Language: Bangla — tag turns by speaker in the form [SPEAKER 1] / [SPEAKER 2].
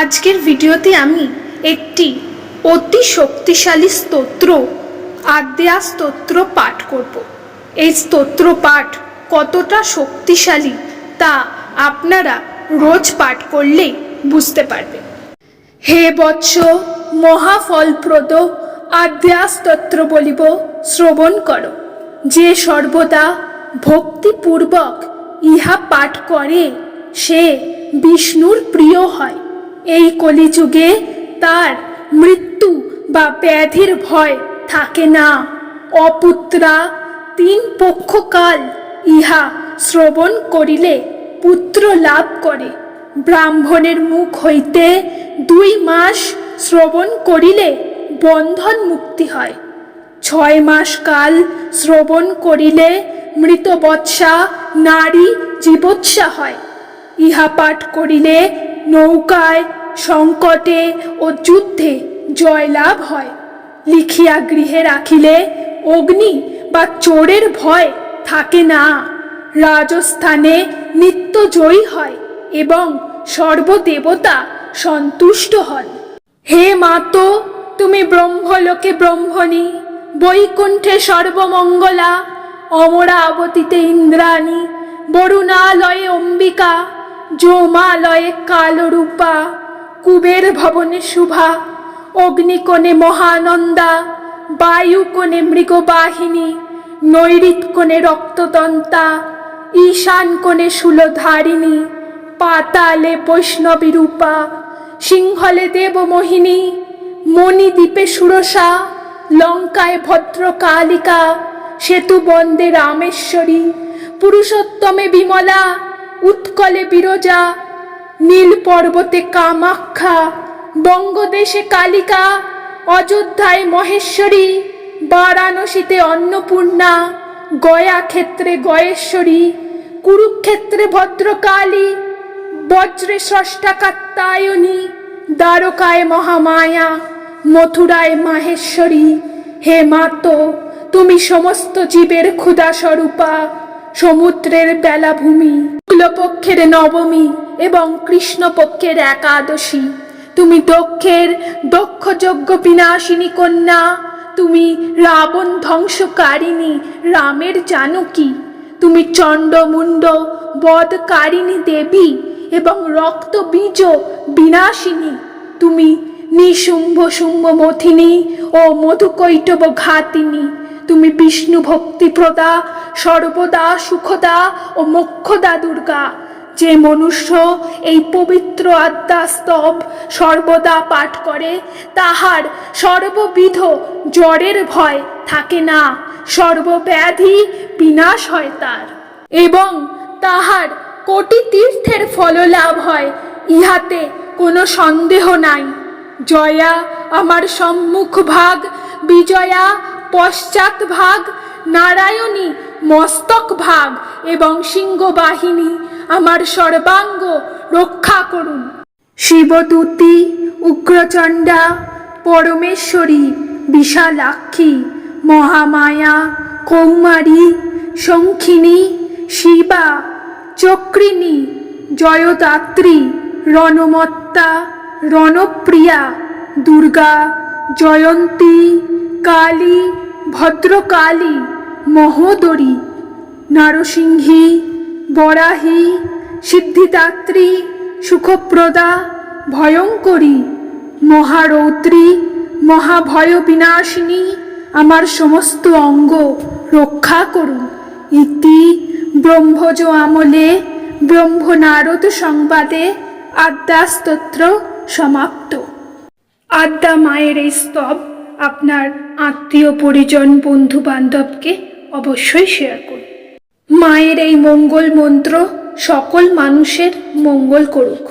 [SPEAKER 1] আজকের ভিডিওতে আমি একটি অতি শক্তিশালী স্তোত্র আদ্যা স্তোত্র পাঠ করব। এই স্তোত্র পাঠ কতটা শক্তিশালী তা আপনারা রোজ পাঠ করলেই বুঝতে পারবেন। হে বৎস মহাফলপ্রদ আদ্যা স্তোত্র বলিব, শ্রবণ করো। যে সর্বদা ভক্তিপূর্বক ইহা পাঠ করে, সে বিষ্ণুর প্রিয় হয়। এই কলিযুগে তার মৃত্যু বা ব্যাধির ভয় থাকে না। অপুত্রা তিন পক্ষকাল ইহা শ্রবণ করিলে পুত্র লাভ করে। ব্রাহ্মণের মুখ হইতে দুই মাস শ্রবণ করিলে বন্ধন মুক্তি হয়। ছয় মাস কাল শ্রবণ করিলে মৃত বৎসা নারী জীবৎসা হয়। ইহা পাঠ করিলে নৌকায় সংকটে ও যুদ্ধে জয়লাভ হয়। লিখিয়া গৃহে রাখিলে অগ্নি বা চোরের ভয় থাকে না। রাজস্থানে নিত্য জয়ী হয় এবং সর্বদেবতা সন্তুষ্ট হন। হে মাতো, তুমি ব্রহ্মলোকে ব্রহ্মণী, বৈকুণ্ঠে সর্বমঙ্গলা, অমরাবতীতে ইন্দ্রাণী, বরুণালয়ে অম্বিকা যোমালয়ে কালরূপা কুবের ভবনে শুভা, অগ্নিকোণে মহানন্দা বায়ু বায়ুকোণে মৃগবাহিনী, নৈরিত কোণে রক্তদন্তা, ঈশান কোণে শূলধারিণী পাতালে বৈষ্ণবী রূপা, সিংহলে দেবমোহিনী, মণিদ্বীপে সুরসা, লঙ্কায় ভদ্রকালিকা সেতু বন্দে রামেশ্বরী, পুরুষোত্তমে বিমলা, উৎকলে বিরজা নীল পর্বতে কামাখ্যা, বঙ্গদেশে কালিকা, অযোধ্যায় মহেশ্বরী, বারাণসীতে অন্নপূর্ণা, গয়া ক্ষেত্রে গয়েশ্বরী, কুরুক্ষেত্রে ভদ্রকালী, বজ্রে ষষ্ঠা কাত্তায়নী দ্বারকায় মহামায়া, মথুরায় মাহেশ্বরী। হে মাতো তুমি সমস্ত জীবের ক্ষুধা স্বরূপা, সমুদ্রের বেলাভূমি। শুক্লপক্ষের নবমী এবং কৃষ্ণপক্ষের একাদশী। তুমি দক্ষের দক্ষযজ্ঞ বিনাশিনী কন্যা। তুমি রাবণ ধ্বংসকারিণী রামের জানকী। তুমি চণ্ডমুণ্ড বধকারিণী দেবী এবং রক্ত বীজ বিনাশিনী। তুমি নিশুম্ভ শুম্ভ মথিনী ও মধুকৈটব ঘাতিনী। তুমি বিষ্ণু ভক্তিপ্রদা সর্বদা সুখদা ও মোক্ষদা দুর্গা। যে মনুষ্য এই পবিত্র আদ্যাস্তব সর্বদা পাঠ করে, তাহার সর্ববিধ জ্বরের ভয় থাকে না, সর্বব্যাধি বিনাশ হয় তার। এবং তাহার কোটি তীর্থের ফললাভ হয়, ইহাতে কোনো সন্দেহ নাই। জয়া আমার সম্মুখ ভাগ, বিজয়া পশ্চাৎ ভাগ, নারায়ণী মস্তক ভাগ এবং সিংহবাহিনী আমার সর্বাঙ্গ রক্ষা করুন। শিবদূতী, উগ্রচণ্ডা, পরমেশ্বরী, বিশালাক্ষী, মহামায়া, কৌমারী, শঙ্খিনী, শিবা, চক্রিণী, জয়দাত্রী, রণমত্তা, রণপ্রিয়া, দুর্গা, জয়ন্তী, কালী, ভদ্রকালী মহোদরী, নারসিংহী, বরাহী, সিদ্ধিদাত্রী, সুখপ্রদা, ভয়ঙ্করী, মহারৌদ্রী মহাভয় বিনাশিনী আমার সমস্ত অঙ্গ রক্ষা করুন। ইতি ব্রহ্মজ আমলে ব্রহ্ম নারদ সংবাদে আদ্যাস্তোত্র সমাপ্ত। আদ্যা মায়ের এই স্তব আপনার আত্মীয় পরিজন বন্ধু বান্ধবকে অবশ্যই শেয়ার করুন। মায়ের এই মঙ্গল মন্ত্র সকল মানুষের মঙ্গল করুক।